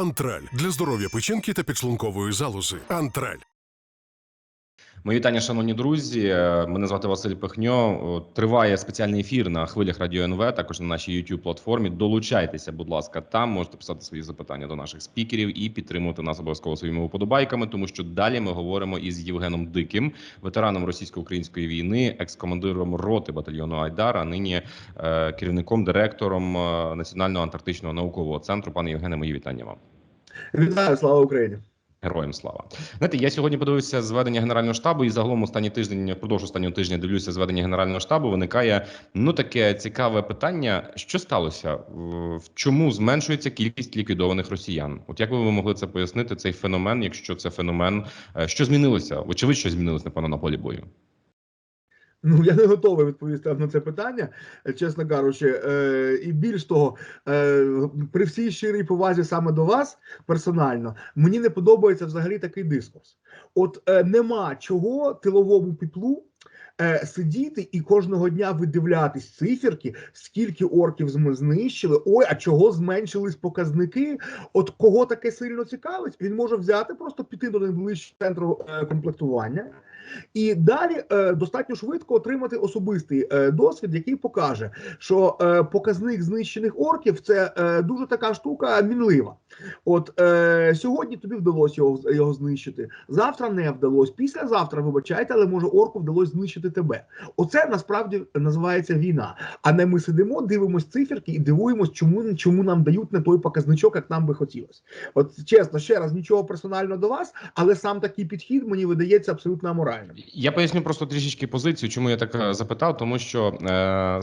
Антраль для здоров'я печінки та підшлункової залози. Антраль. Мої вітання, шановні друзі. Е, Мене звати Василь Пихньо. Триває спеціальний ефір на хвилях Радіо НВ, також на нашій youtube платформі. Долучайтеся, будь ласка, там можете писати свої запитання до наших спікерів і підтримувати нас обов'язково своїми уподобайками, тому що далі ми говоримо із Євгеном Диким, ветераном російсько-української війни, екс-командиром роти батальйону Айдар, а нині е, керівником директором е, Національного антарктичного наукового центру. Пане Євгене, мої вітання вам. Вітаю, слава Україні. Героям слава. Знаєте, я сьогодні подивився зведення генерального штабу, і загалом останній тиждень, впродовж останнього тижня дивлюся зведення генерального штабу. Виникає ну таке цікаве питання: що сталося? В чому зменшується кількість ліквідованих росіян? От як би ви могли це пояснити? Цей феномен, якщо це феномен, е, що змінилося? Очевидь, що змінилось, напевно, на полі бою. Ну я не готовий відповісти на це питання, е, чесно кажучи. Е, і більш того, е, при всій щирій повазі саме до вас персонально, мені не подобається взагалі такий дискурс. От нема чого тиловому піплу. Е, Сидіти і кожного дня видивлятись циферки, скільки орків зм- знищили. Ой, а чого зменшились показники? От кого таке сильно цікавить, він може взяти, просто піти до найближчого центру е, комплектування і далі е, достатньо швидко отримати особистий е, досвід, який покаже, що е, показник знищених орків це е, дуже така штука мінлива. От е, сьогодні тобі вдалося його, його знищити, завтра не вдалося. Післязавтра, вибачайте, але може орку вдалося знищити тебе. Оце насправді називається війна. А не ми сидимо, дивимось циферки і дивуємось, чому чому нам дають не той показничок, як нам би хотілося. От чесно, ще раз нічого персонально до вас, але сам такий підхід мені видається абсолютно аморальним. Я поясню просто трішечки позицію, чому я так е, запитав, тому що е, е,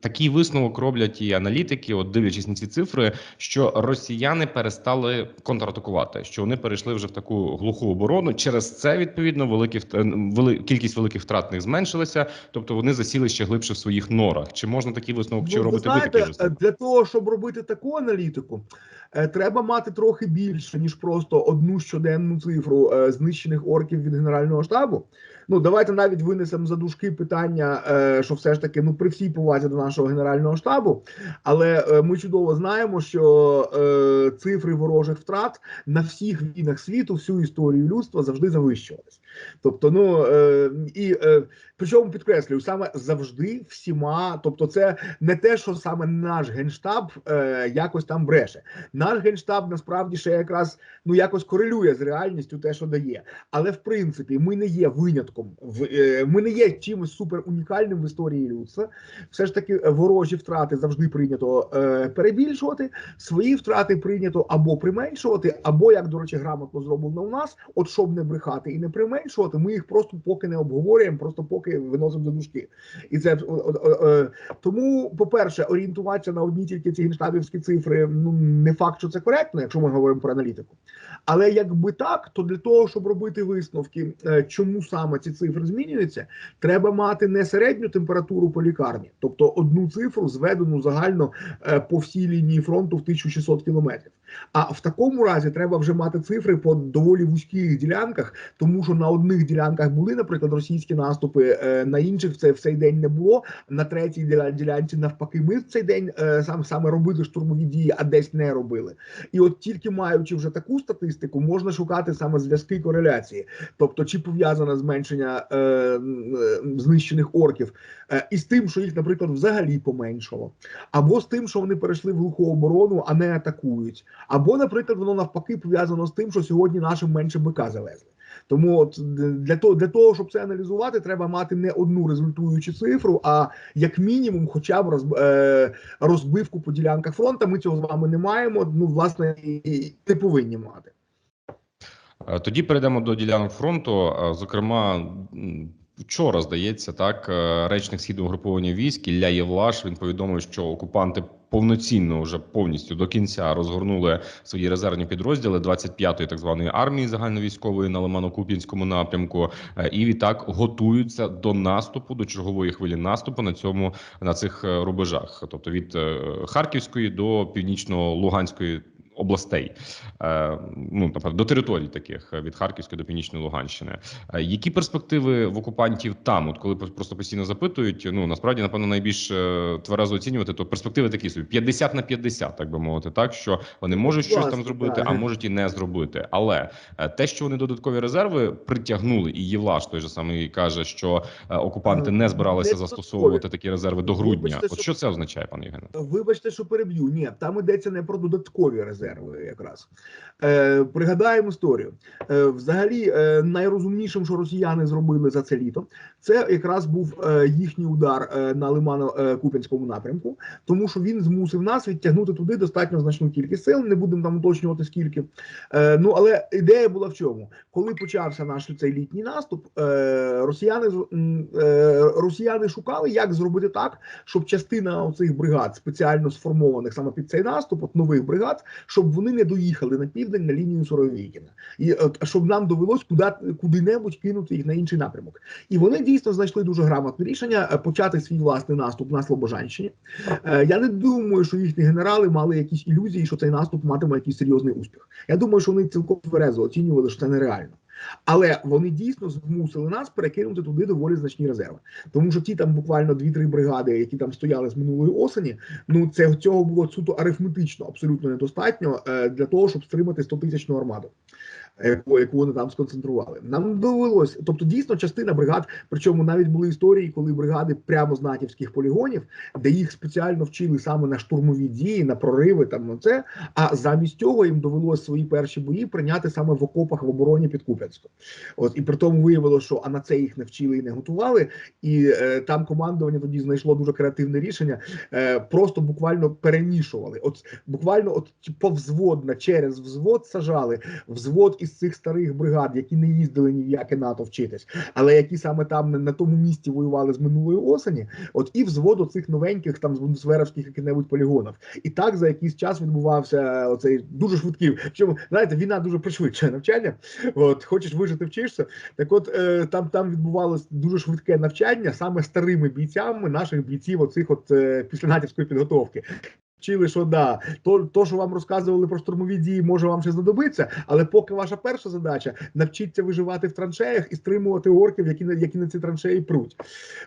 такий висновок роблять і аналітики, от дивлячись на ці цифри, що росіяни перестали контратакувати, що вони перейшли вже в таку глуху оборону. Через це відповідно великі вт- вели, кількість великих втрат в них зменшилася, тобто вони засіли ще глибше в своїх норах. Чи можна такий висновок чи Ну, робити ви знаєте, такий е, для того, щоб робити таку аналітику, е, треба мати трохи більше ніж просто одну щоденну цифру е, знищених орків від генерального штабу. Ну давайте навіть винесемо за дужки питання, е, що все ж таки, ну при всій повазі до нашого генерального штабу, але е, ми чудово знаємо, що е, цифри ворожих втрат на всіх війнах світу, всю історію людства завжди завищувались. Тобто, ну і причому підкреслюю, саме завжди всіма, тобто, це не те, що саме наш генштаб якось там бреше. Наш генштаб насправді ще якраз ну якось корелює з реальністю те, що дає. Але в принципі, ми не є винятком. В е, ми не є чимось супер унікальним в історії людства. Все ж таки, е, ворожі втрати завжди прийнято е, перебільшувати. Свої втрати прийнято або применшувати, або як до речі, грамотно зроблено у нас. От щоб не брехати і не применшувати, ми їх просто поки не обговорюємо, просто поки виносимо за дужки. І це тому, по-перше, орієнтуватися на одні тільки ці генштабівські цифри. Ну не факт, що це коректно, якщо ми говоримо про аналітику. Але якби так, то для того, щоб робити висновки, чому саме ці цифри змінюються, треба мати не середню температуру по лікарні, тобто одну цифру зведену загально е, по всій лінії фронту в 1600 кілометрів. А в такому разі треба вже мати цифри по доволі вузьких ділянках, тому що на одних ділянках були, наприклад, російські наступи, е, на інших це в цей день не було. На третій ділянці навпаки, ми в цей день е, сам саме робили штурмові дії, а десь не робили. І от тільки маючи вже таку статистику, можна шукати саме зв'язки кореляції, тобто чи пов'язане зменшення е, м, е, знищених орків е, із тим, що їх, наприклад, взагалі поменшало, або з тим, що вони перейшли в глуху оборону, а не атакують, або, наприклад, воно навпаки пов'язано з тим, що сьогодні нашим менше бика завезли. Тому от для того, для того, щоб це аналізувати, треба мати не одну результуючу цифру, а як мінімум, хоча б роз, е, розбивку по ділянках фронту. Ми цього з вами не маємо. Ну, власне, і, і не повинні мати. Е, Тоді перейдемо до ділянок фронту. Е, Зокрема, вчора здається, так е, речник східного угруповання військ Ілля Євлаш він повідомив, що окупанти повноцінно вже повністю до кінця розгорнули свої резервні підрозділи 25-ї так званої армії загальновійськової на Лимано-Куп'янському напрямку, і відтак готуються до наступу, до чергової хвилі наступу на цьому на цих рубежах, тобто від Харківської до північно-Луганської областей, е, ну наприклад, до територій таких е, від Харківської до Північної Луганщини. Е, Які перспективи в окупантів там? От коли просто постійно запитують, ну насправді напевно найбільш тверезо оцінювати, то перспективи такі собі 50 на 50, так би мовити, так що вони можуть щось там зробити, а можуть і не зробити. Але те, що вони додаткові резерви притягнули, і Євлаш той же самий каже, що окупанти не збиралися застосовувати такі резерви до грудня. От що- що це означає, пане Євгене? Вибачте, що переб'ю. Ні, там йдеться не про додаткові резерви, якраз е, пригадаємо історію. Е, взагалі, е, найрозумнішим, що росіяни зробили за це літо, це якраз був е, їхній удар е, на Лимано-Куп'янському напрямку, тому що він змусив нас відтягнути туди достатньо значну кількість сил. Не будемо там уточнювати скільки. Е, ну але ідея була в чому, коли почався наш цей літній наступ, е, росіяни е, росіяни шукали, як зробити так, щоб частина оцих бригад спеціально сформованих саме під цей наступ, от нових бригад, щоб вони не доїхали на південь на лінію Суровікіна, і от, щоб нам довелось куди куди-небудь кинути їх на інший напрямок. І вони дійсно знайшли дуже грамотне рішення е, почати свій власний наступ на Слобожанщині. Е, Я не думаю, що їхні генерали мали якісь ілюзії, що цей наступ матиме якийсь серйозний успіх. Я думаю, що вони цілком тверезо оцінювали, що це нереально. Але вони дійсно змусили нас перекинути туди доволі значні резерви, тому що ті там буквально 2-3 бригади, які там стояли з минулої осені. Ну це цього було суто арифметично абсолютно недостатньо е, для того, щоб стримати 100-тисячну армаду. Яку, яку вони там сконцентрували, нам довелось, тобто дійсно частина бригад, причому навіть були історії, коли бригади прямо з натівських полігонів, де їх спеціально вчили саме на штурмові дії, на прориви, там на це. А замість цього їм довелось свої перші бої прийняти саме в окопах в обороні під Куп'янськом. От і при тому виявилося, що а на це їх не вчили і не готували. І е, там командування тоді знайшло дуже креативне рішення. Е, просто буквально перемішували. От буквально, от повзводно через взвод сажали взвод із цих старих бригад, які не їздили ні в яке НАТО вчитись, але які саме там на, тому місці воювали з минулої осені. От і взвод оцих новеньких там з бундесверовських яких-небудь полігонів. І так за якийсь час відбувався оцей дуже швидкий. Чому знаєте, війна дуже пришвидшує навчання. От хочеш вижити, вчишся. Так, от е, там там відбувалось дуже швидке навчання саме старими бійцями наших бійців, оцих от е, після натівської підготовки. Вчили, що да, то, то, що вам розказували про штурмові дії, може вам ще знадобиться, але поки ваша перша задача навчитися виживати в траншеях і стримувати орків, які які на ці траншеї пруть.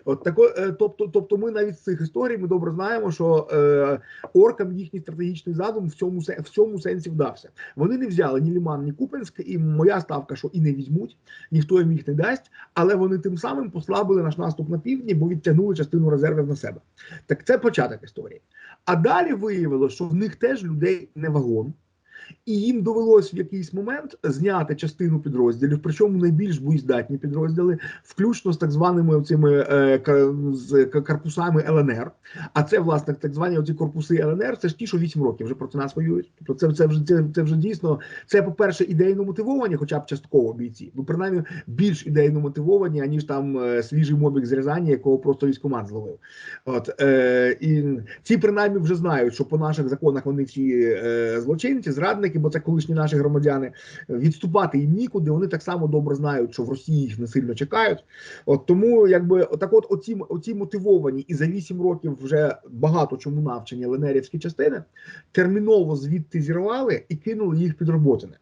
От тако, е, тобто, тобто, ми навіть з цих історій ми добре знаємо, що е, оркам їхній стратегічний задум в цьому в цьому сенсі вдався. Вони не взяли ні Ліман, ні Купенськ, і моя ставка, що і не візьмуть, ніхто їм їх не дасть, але вони тим самим послабили наш наступ на півдні, бо відтягнули частину резервів на себе. Так це початок історії. А далі виявилося, що в них теж людей не вагон. І їм довелось в якийсь момент зняти частину підрозділів, причому найбільш боєздатні підрозділи, включно з так званими цими е, з корпусами ЛНР. А це власне так звані оці корпуси ЛНР. Це ж ті, що 8 років вже проти нас воюють. Тобто це, це вже це, це вже дійсно це, по-перше, ідейно мотивовані, хоча б частково бійці. Ну принаймні більш ідейно мотивовані, аніж там е, свіжий мобік з Рязані, якого просто військомат зловив. От е, і ці принаймні вже знають, що по наших законах вони всі е, злочинці, зрадники, бо це колишні наші громадяни. Відступати їм нікуди. Вони так само добре знають, що в Росії їх не сильно чекають. От тому, якби так, от оці, оці мотивовані і за 8 років вже багато чому навчені ленерівські частини терміново звідти зірвали і кинули їх під роботини.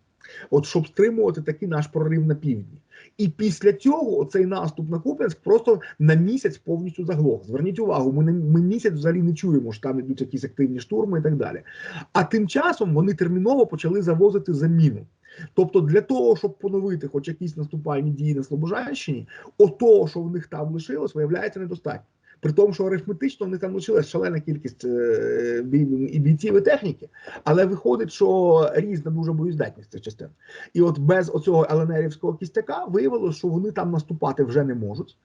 От щоб стримувати такий наш прорив на півдні. І після цього цей наступ на Куп'янськ просто на місяць повністю заглох. Зверніть увагу, ми не ми місяць взагалі не чуємо, що там йдуть якісь активні штурми і так далі. А тим часом вони терміново почали завозити заміну. Тобто, для того, щоб поновити хоч якісь наступальні дії на Слобожанщині, отого, що в них там лишилось, виявляється недостатньо. При тому, що арифметично вони там лишилась шалена кількість е, і бійців і техніки, але виходить, що різна дуже боєздатність цих частин. І от без оцього ЛНРівського кістяка виявилося, що вони там наступати вже не можуть.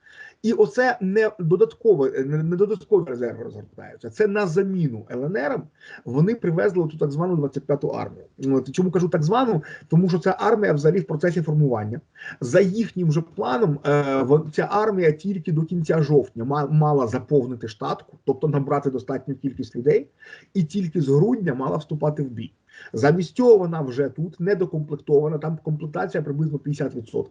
І оце не додаткове, не додаткові резерви розгортаються. Це на заміну ЛНРам вони привезли ту так звану 25-ту армію. От, чому кажу так звану? Тому що ця армія взагалі в процесі формування. За їхнім же планом, е, ця армія тільки до кінця жовтня ма- мала заповнити штатку, тобто набрати достатню кількість людей, і тільки з грудня мала вступати в бій. Замість цього вона вже тут недокомплектована, там комплектація приблизно 50%.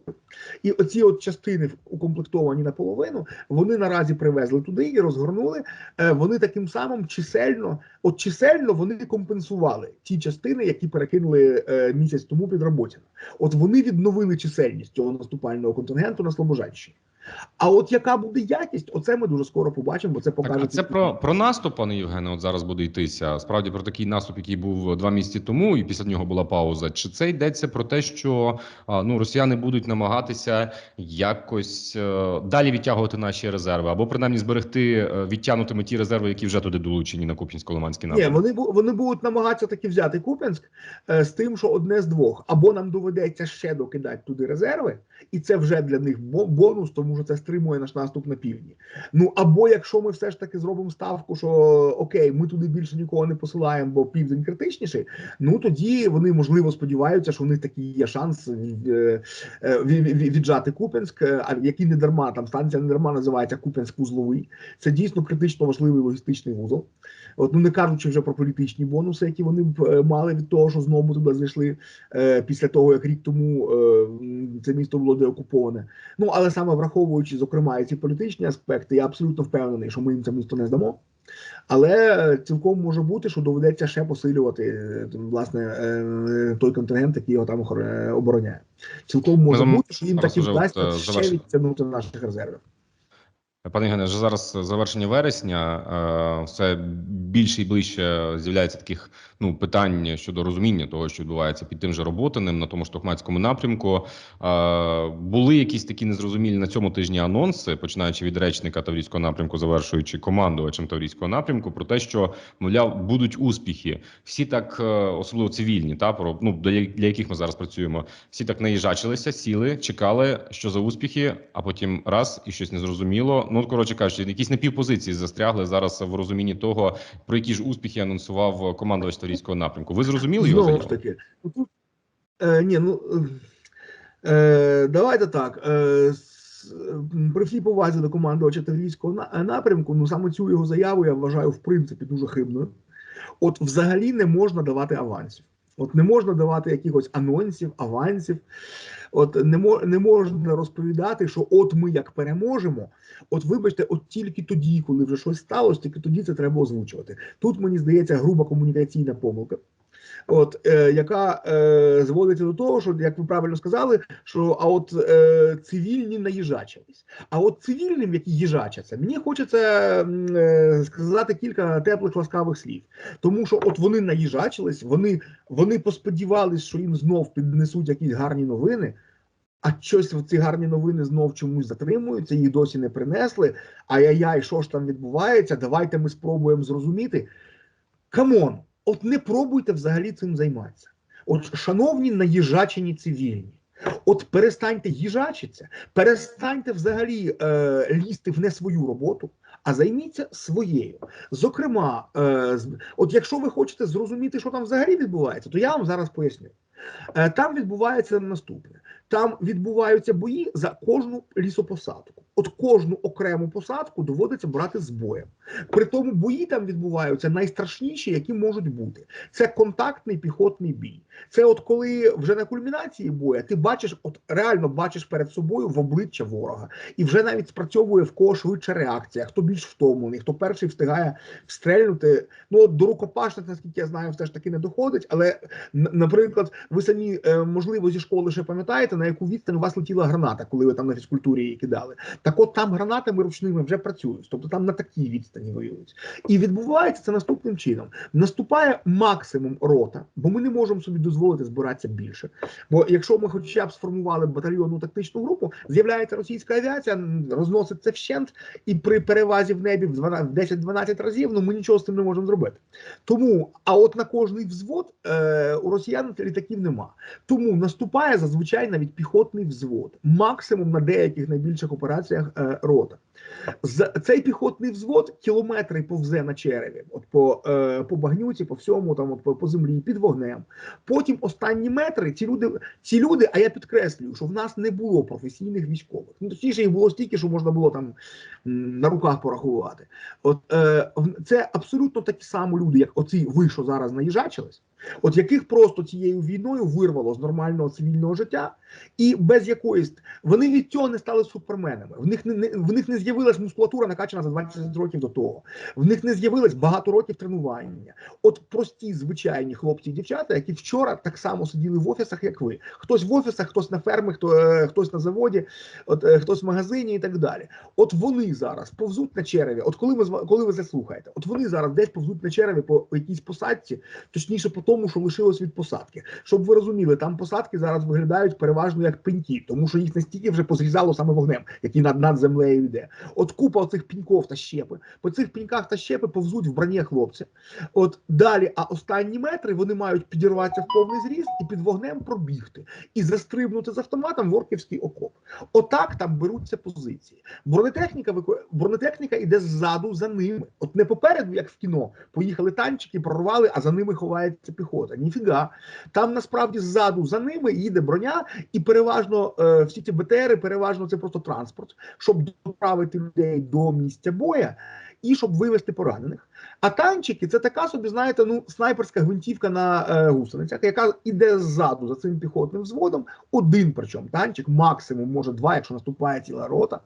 І оці от частини укомплектовані наполовину, вони наразі привезли туди і розгорнули. Е, Вони таким самим чисельно, от чисельно вони компенсували ті частини, які перекинули е, місяць тому під Роботіна. От вони відновили чисельність цього наступального контингенту на Слобожанщині. А от яка буде якість, оце ми дуже скоро побачимо, бо це покаже. Так, а це про, про наступ, пане Євгене, от зараз буде йтися. Справді про такий наступ, який був два місяці тому, і після нього була пауза. Чи це йдеться про те, що ну росіяни будуть намагатися якось е, далі відтягувати наші резерви, або принаймні зберегти е, відтягнутими ті резерви, які вже туди долучені на Куп'янсько-Лиманський Ні, вони вони будуть намагатися таки взяти Куп'янськ е, з тим, що одне з двох, або нам доведеться ще докидати туди резерви, і це вже для них бонус, тому що це стримує наш наступ на півдні. Ну або якщо ми все ж таки зробимо ставку, що окей, ми туди більше нікого не посилаємо, бо південь критичніший. Ну тоді вони можливо сподіваються, що у них такий є шанс е, е, ві- ві- віджати Куп'янськ, е, а який не дарма там станція не дарма називається Куп'янськ вузловий. Це дійсно критично важливий логістичний вузол. От ну не кажучи вже про політичні бонуси, які вони б мали від того, що знову туди зайшли після того, як рік тому це місто було деокуповане. Ну але саме враховуючи, зокрема, і ці політичні аспекти, я абсолютно впевнений, що ми їм це місто не здамо. Але е, цілком може бути, що доведеться ще посилювати е, власне е, той контингент, який його там обороняє. Цілком може бути, що їм таки вдасться е, ще відтягнути наших резервів. Пане Євгене, вже зараз завершення вересня. е, Все більше і ближче з'являється таких ну питань щодо розуміння того, що відбувається під тим же роботаним на тому ж Токмацькому напрямку. Е, Були якісь такі незрозумілі на цьому тижні анонси, починаючи від речника Таврійського напрямку, завершуючи командувачем Таврійського напрямку, про те, що мовляв будуть успіхи. Всі так, е, особливо цивільні, та про ну для яких ми зараз працюємо. Всі так наїжачилися, сіли, чекали, що за успіхи, а потім раз і щось незрозуміло. Ну, коротше кажучи, якісь напівпозиції застрягли зараз в розумінні того, про які ж успіхи анонсував командувач Таврійського напрямку. Ви зрозуміли його Знову ж таки, ну, е, ні, ну е, давайте так. Е, при всій повазі до командувача Таврійського напрямку, ну саме цю його заяву я вважаю в принципі дуже хибною. От взагалі не можна давати авансів. От не можна давати якихось анонсів, авансів. От не, мо, не можна розповідати, що от ми як переможемо. От вибачте, от тільки тоді, коли вже щось сталося, тільки тоді це треба озвучувати. Тут мені здається груба комунікаційна помилка. От е, яка е, зводиться до того, що як ви правильно сказали, що а от е, цивільні наїжачились. А от цивільним, які їжачаться, мені хочеться е, сказати кілька теплих ласкавих слів. Тому що от вони наїжачились, вони, вони посподівались, що їм знов піднесуть якісь гарні новини. А щось ці гарні новини знов чомусь затримуються, їх досі не принесли. Ай-яй-яй, що ж там відбувається? Давайте ми спробуємо зрозуміти. Камон, от не пробуйте взагалі цим займатися. От, шановні наїжачені цивільні, от перестаньте їжачитися, перестаньте взагалі е, лізти в не свою роботу, а займіться своєю. Зокрема, е, от якщо ви хочете зрозуміти, що там взагалі відбувається, то я вам зараз поясню. Е, Там відбувається наступне: там відбуваються бої за кожну лісопосадку. От кожну окрему посадку доводиться брати з боєм. При тому бої там відбуваються найстрашніші, які можуть бути. Це контактний піхотний бій. Це от коли вже на кульмінації боя ти бачиш, от реально бачиш перед собою в обличчя ворога, і вже навіть спрацьовує в кого швидша реакція, хто більш втомлений, хто перший встигає встрельнути. Ну от до рукопашних, наскільки я знаю, все ж таки не доходить. Але наприклад, ви самі е, можливо зі школи ще пам'ятаєте, на яку відстань у вас летіла граната, коли ви там на фізкультурі її кидали. Так от там гранатами ручними вже працюють, тобто там на такій відстані воюють. І відбувається це наступним чином: наступає максимум рота, бо ми не можемо собі дозволити збиратися більше. Бо якщо ми хоча б сформували батальйонну тактичну групу, з'являється російська авіація, розносить це вщент, і при перевазі в небі в 12 в 10-12 разів, ну ми нічого з цим не можемо зробити. Тому, а от на кожний взвод е, у росіян літаків нема. Тому наступає зазвичай навіть піхотний взвод, максимум на деяких найбільших операціях е, рота. Цей піхотний взвод кілометри повзе на череві, от по, е, по багнюці, по всьому, там от по, по землі, під вогнем. Потім останні метри ці люди, ці люди, а я підкреслюю, що в нас не було професійних військових. Ну точніше, їх було стільки, що можна було там на руках порахувати. От е, це абсолютно такі самі люди, як оці ви, що зараз наїжачились, от яких просто цією війною вирвало з нормального цивільного життя, і без якоїсь вони від цього не стали суперменами. В них не в них не з'явилась мускулатура, накачана за 20 років до того. В них не з'явилось багато років тренування. От прості звичайні хлопці і дівчата, які вчора так само сиділи в офісах, як ви. Хтось в офісах, хтось на фермі, хто е, хтось на заводі, от е, хтось в магазині і так далі. От вони зараз повзуть на череві. От коли зва- коли ви заслухаєте, от вони зараз десь повзуть на череві по якійсь посадці, точніше по тому, що лишилось від посадки. Щоб ви розуміли, там посадки зараз виглядають переважно як пеньки, тому що їх настільки вже позрізало саме вогнем, який над, над землею йде. От купа оцих піньков та щепи. По цих піньках та щепи повзуть в броні хлопці. От далі, а останні метри вони мають підірватися в повний зріст і під вогнем пробігти і застрибнути з автоматом в орківський окоп. Отак там беруться позиції. Бронетехніка бронетехніка іде ззаду за ними. От не попереду, як в кіно, поїхали танчики, прорвали, а за ними ховається піхота. Ніфіга. Там насправді ззаду за ними їде броня, і переважно е, всі ці БТРи, переважно це просто транспорт, щоб доправити людей до місця боя і щоб вивезти поранених. А танчики це така собі, знаєте, ну снайперська гвинтівка на е, гусеницях, яка йде ззаду за цим піхотним взводом. Один причому танчик, максимум може два, якщо наступає ціла рота.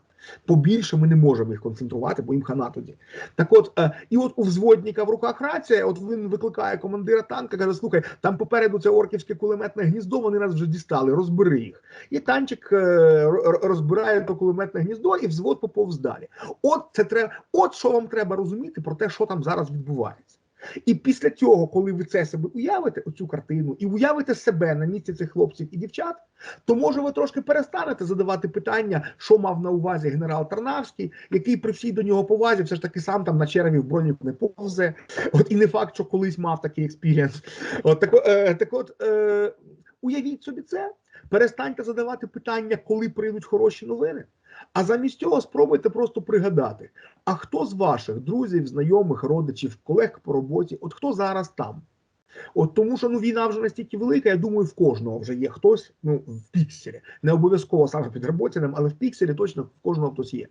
Побільше ми не можемо їх концентрувати, бо їм хана тоді. Так от, е, і от у взводника в руках рація, от він викликає командира танка, каже: слухай, там попереду це орківське кулеметне гніздо, вони нас вже дістали, розбери їх. І танчик е, розбирає то кулеметне гніздо, і взвод поповз далі. От це треба, от що вам треба розуміти про те, що там зараз відбувається. І після цього, коли ви це себе уявите, оцю картину, і уявите себе на місці цих хлопців і дівчат, то може ви трошки перестанете задавати питання, що мав на увазі генерал Тарнавський, який при всій до нього повазі, все ж таки сам там на череві в броніку не повзе. От і не факт, що колись мав такий експірієнс. От так, е, так от е, уявіть собі це, перестаньте задавати питання, коли прийдуть хороші новини. А замість цього спробуйте просто пригадати, а хто з ваших друзів, знайомих, родичів, колег по роботі, от хто зараз там? От тому, що ну війна вже настільки велика, я думаю, в кожного вже є хтось ну в пікселі. Не обов'язково саме під Роботіним, але в пікселі точно в кожного хтось є.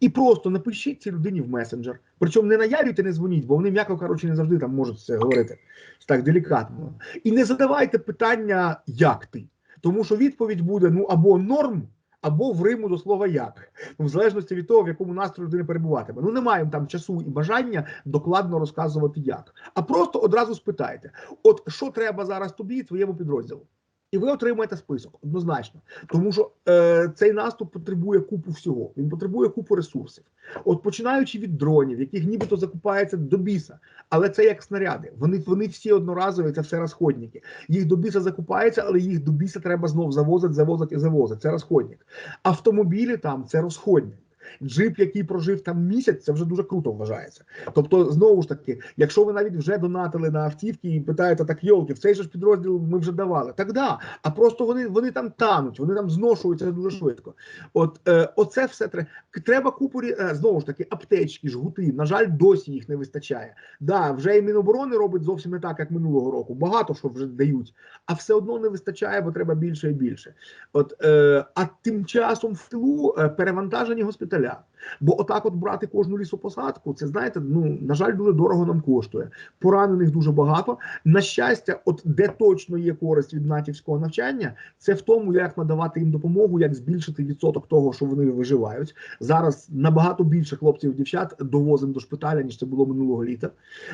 І просто напишіть цій людині в месенджер. Причому не наярюйте, не дзвоніть, бо вони, м'яко кажучи, не завжди там можуть це говорити так делікатно. І не задавайте питання, як ти, тому що відповідь буде ну або норм. Або в Риму до слова як, ну, в залежності від того, в якому настрої людина перебуватиме. Ну немає маємо там часу і бажання докладно розказувати як. А просто одразу спитайте: от що треба зараз тобі і твоєму підрозділу? І ви отримаєте список однозначно, тому що е, цей наступ потребує купу всього. Він потребує купу ресурсів. От починаючи від дронів, яких нібито закупається до біса, але це як снаряди. Вони вони всі одноразові, це все розходники. Їх до біса закупається, але їх до біса треба знов завозити, завозити і завозити. Це розходник. Автомобілі там це розходник. Джип, який прожив там місяць, це вже дуже круто вважається. Тобто, знову ж таки, якщо ви навіть вже донатили на автівки і питаєте, так йолки, в цей же ж підрозділ ми вже давали. Так да, а просто вони вони там тануть, вони там зношуються дуже швидко. От е, оце все треба. Треба купу е, знову ж таки, аптечки, жгути. На жаль, досі їх не вистачає. Да, вже і Міноборони робить зовсім не так, як минулого року. Багато що вже дають, а все одно не вистачає, бо треба більше і більше. От е, а тим часом в тилу е, перевантажені госпіталя. Бо отак, от брати кожну лісопосадку, це знаєте, ну на жаль, дуже дорого нам коштує. Поранених дуже багато. На щастя, от де точно є користь від натівського навчання, це в тому, як надавати їм допомогу, як збільшити відсоток того, що вони виживають. Зараз набагато більше хлопців і дівчат довозимо до шпиталя, ніж це було минулого літа.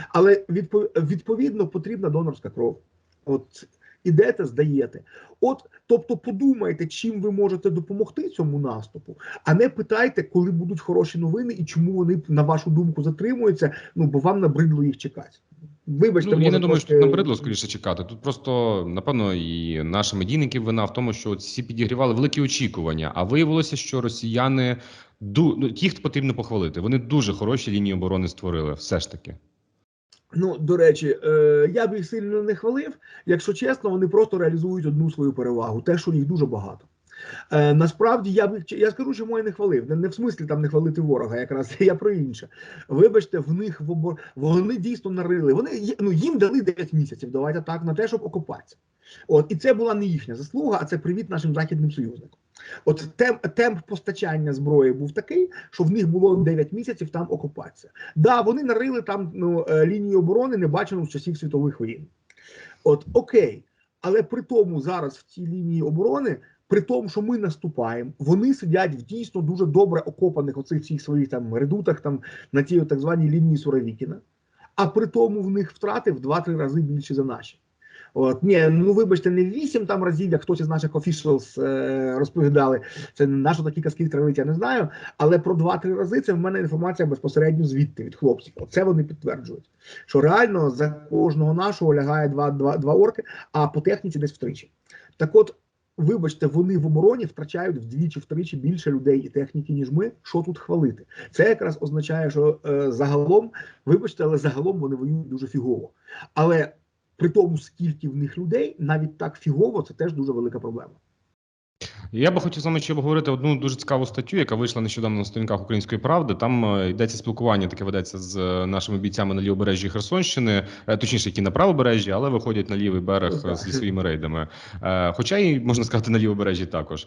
Але відпо- відповідно потрібна донорська кров. От ідете, здаєте. От, тобто, подумайте, чим ви можете допомогти цьому наступу, а не питайте, коли будуть хороші новини і чому вони на вашу думку затримуються. Ну бо вам набридло їх чекати. Вибачте, Ну, я не думаю, що тут набридло скоріше чекати. Тут просто напевно і наші медійники вина в тому, що всі підігрівали великі очікування. А виявилося, що росіяни ду ну, їх потрібно похвалити. Вони дуже хороші лінії оборони створили. Все ж таки. Ну, до речі, е, я б їх сильно не хвалив. Якщо чесно, вони просто реалізують одну свою перевагу, те, що їх дуже багато. Е, насправді я б я скажу, чому я не хвалив. Не, не в смислі там не хвалити ворога, якраз я про інше. Вибачте, в них в обор... вони дійсно нарили. Вони ну їм дали 9 місяців. Давайте так на те, щоб окопатися. От і це була не їхня заслуга, а це привіт нашим західним союзникам. От темп, темп постачання зброї був такий, що в них було 9 місяців там окупація. Да, вони нарили там ну, е, лінію оборони, не бачено з часів світових воєн. От окей, але при тому зараз в цій лінії оборони, при тому, що ми наступаємо, вони сидять в дійсно дуже добре окопаних оцих всіх своїх там редутах, там на цій так званій лінії Суровікіна. А при тому в них втрати в 2-3 рази більші за наші. От ні, ну вибачте, не вісім там разів, як хтось із наших officials е, розповідали. Це на що такі казки травить, я не знаю. Але про два-три рази це в мене інформація безпосередньо звідти від хлопців. Оце вони підтверджують. Що реально за кожного нашого лягає два, два, орки, а по техніці десь втричі. Так от, вибачте, вони в обороні втрачають вдвічі-втричі більше людей і техніки, ніж ми. Що тут хвалити? Це якраз означає, що е, загалом, вибачте, але загалом вони воюють дуже фігово. Але при тому, скільки в них людей, навіть так фігово, це теж дуже велика проблема. Я би хотів з вами ще обговорити одну дуже цікаву статтю, яка вийшла нещодавно на сторінках Української правди. Там е, йдеться спілкування, таке ведеться з е, нашими бійцями на лівобережжі Херсонщини, е, точніше, які на правобережжі, але виходять на лівий берег зі своїми рейдами. Хоча і можна сказати на лівобережжі також.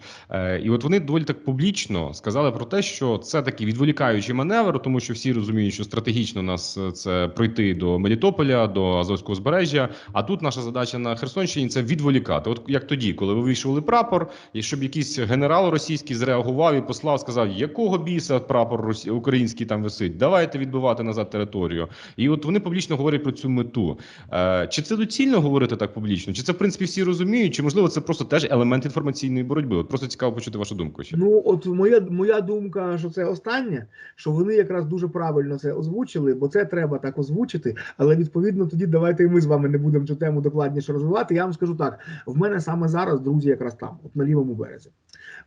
І от вони доволі так публічно сказали про те, що це такий відволікаючий маневр, тому що всі розуміють, що стратегічно нас це пройти до Мелітополя, до Азовського узбережжя. А тут наша задача на Херсонщині це відволікати. От як тоді, коли вивішували прапор, і щоб якийсь генерал російський зреагував і послав, сказав, якого біса прапор український там висить, давайте відбивати назад територію. І от вони публічно говорять про цю мету. Е, чи це доцільно говорити так публічно? Чи це в принципі всі розуміють? Чи можливо це просто теж елемент інформаційної боротьби? От просто цікаво почути вашу думку. Ще. Ну, от моя, моя думка, що це останнє, що вони якраз дуже правильно це озвучили, бо це треба так озвучити. Але відповідно тоді давайте і ми з вами не будемо цю тему докладніше розвивати. Я вам скажу так: в мене саме зараз друзі, якраз там, от на лівому березі.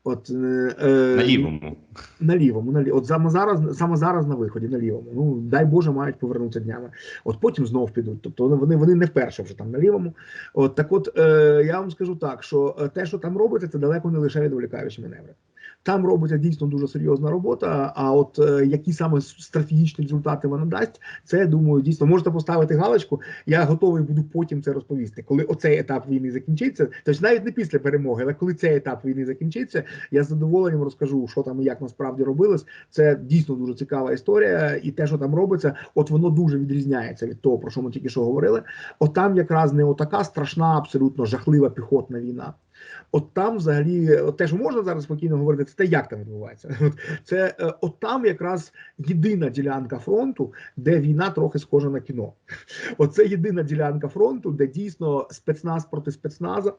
От е, е, На лівому. на лівому, на лівому. от саме зараз, саме зараз на виході, на лівому. Ну дай Боже, мають повернутися днями. От потім знов підуть. Тобто вони- вони, не вперше вже там на лівому. От так, от е, я вам скажу так, що е, те, що там робиться, це далеко не лише відволікаючі маневри. Там робиться дійсно дуже серйозна робота. А от е, які саме стратегічні результати вона дасть, це я думаю, дійсно можете поставити галочку. Я готовий буду потім це розповісти. Коли оцей етап війни закінчиться, тобто навіть не після перемоги, але коли цей етап війни закінчиться, я з задоволенням розкажу, що там і як насправді робилось. Це дійсно дуже цікава історія, і те, що там робиться, от воно дуже відрізняється від того, про що ми тільки що говорили. От там якраз не отака страшна, абсолютно жахлива піхотна війна. От там, взагалі, от те, що можна зараз спокійно говорити, це те, як там відбувається. От це е, от там якраз єдина ділянка фронту, де війна трохи схожа на кіно. Оце єдина ділянка фронту, де дійсно спецназ проти спецназа.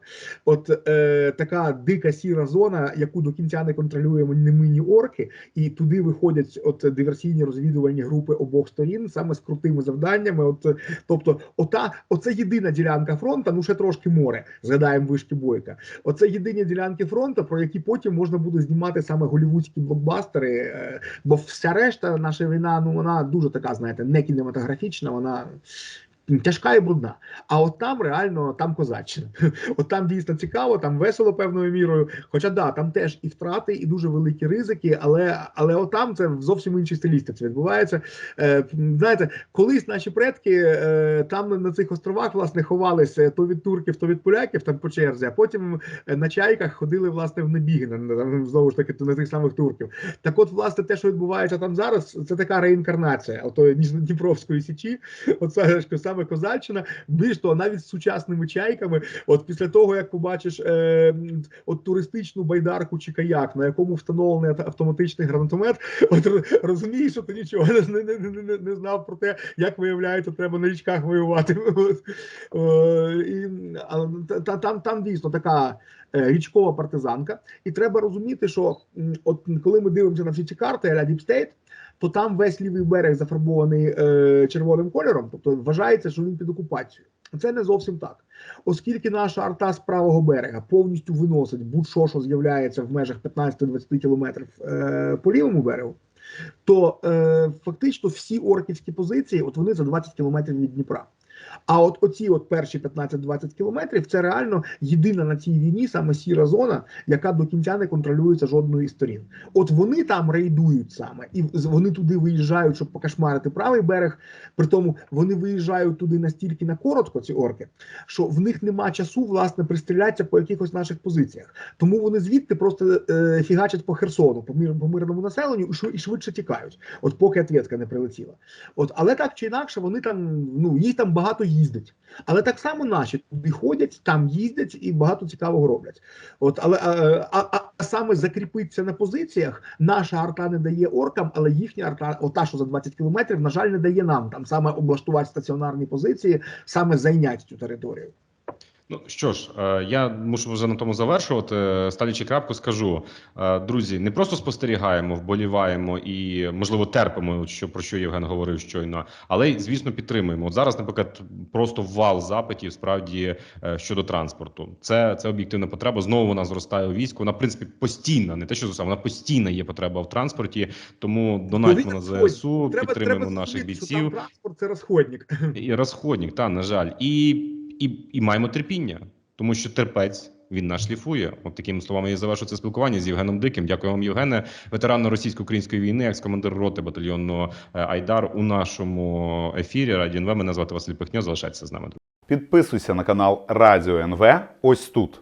От е, така дика сіра зона, яку до кінця не контролюємо ні ми, ні орки, і туди виходять от диверсійні розвідувальні групи обох сторін, саме з крутими завданнями. От, тобто, ота, оце єдина ділянка фронту, ну ще трошки море. Згадаємо вишки бойка. Оце єдині ділянки фронту, про які потім можна буде знімати саме голівудські блокбастери. е, Бо вся решта наша війна, ну вона дуже така, знаєте, не кінематографічна, вона. Тяжка і брудна, а от там реально там козаччина. От там дійсно цікаво, там весело певною мірою. Хоча да, там теж і втрати, і дуже великі ризики, але але от там це в зовсім іншій стилістиці відбувається. Е, знаєте, колись наші предки е, там на цих островах власне ховалися то від турків, то від поляків там по черзі, а потім е, на чайках ходили власне в набіги на, на знову ж таки на тих самих турків. Так, от, власне, те, що відбувається там зараз, це така реінкарнація отої Дніпровської січі. Оце ж саме Козаччина. Більш того, навіть з сучасними чайками, от після того як побачиш е, от туристичну байдарку чи каяк, на якому встановлений автоматичний гранатомет, от розумієш, що ти нічого не, не, не, не, знав про те, як виявляється, треба на річках воювати. От, е, і, але та- та- там, там дійсно така е, річкова партизанка, і треба розуміти, що от коли ми дивимося на всі ці карти, а State, то там весь лівий берег зафарбований е, червоним кольором, тобто вважається, що він під окупацією. Це не зовсім так, оскільки наша арта з правого берега повністю виносить будь-що, що з'являється в межах 15-20 кілометрів е, по лівому берегу, то е, фактично всі орківські позиції, от вони за 20 кілометрів від Дніпра. А от оці от перші 15-20 кілометрів це реально єдина на цій війні саме сіра зона, яка до кінця не контролюється жодною із сторін. От вони там рейдують саме, і вони туди виїжджають, щоб покашмарити правий берег. При тому вони виїжджають туди настільки на коротко, ці орки, що в них нема часу власне пристрілятися по якихось наших позиціях. Тому вони звідти просто е, фігачать по Херсону, по, мир, по мирному населенню і швидше тікають. От поки ответка не прилетіла. От, але так чи інакше, вони там ну їх там багато їздить. Але так само наші туди ходять, там їздять і багато цікавого роблять. От, але е, а, а, а саме закріпитися на позиціях, наша арта не дає оркам, але їхня арта, ота, що за 20 кілометрів, на жаль, не дає нам там саме облаштувати стаціонарні позиції, саме зайняти цю територію. Ну що ж, е, я мушу вже на тому завершувати. Ставлячи крапку, скажу Е, друзі, не просто спостерігаємо, вболіваємо і можливо терпимо, що про що Євген говорив щойно, але й звісно підтримуємо. От зараз, наприклад, просто вал запитів справді е, щодо транспорту. Це це об'єктивна потреба. Знову вона зростає у війську. Вона в принципі постійна, не те, що зростає, вона постійна є потреба в транспорті. Тому донатьмо на. ЗСУ, Треба, підтримуємо треба наших бійців. Там транспорт це розходник. І розходник, та на жаль, і, і, і маємо терпіння, тому що терпець. Він нас шліфує. От такими словами я завершу це спілкування з Євгеном Диким. Дякую вам, Євгене, ветеран російсько-української війни, екс-командир роти батальйону е, Айдар у нашому ефірі. Раді НВ. Мене звати Василь Пихньо. Залишайтеся з нами. Підписуйся на канал Радіо НВ ось тут.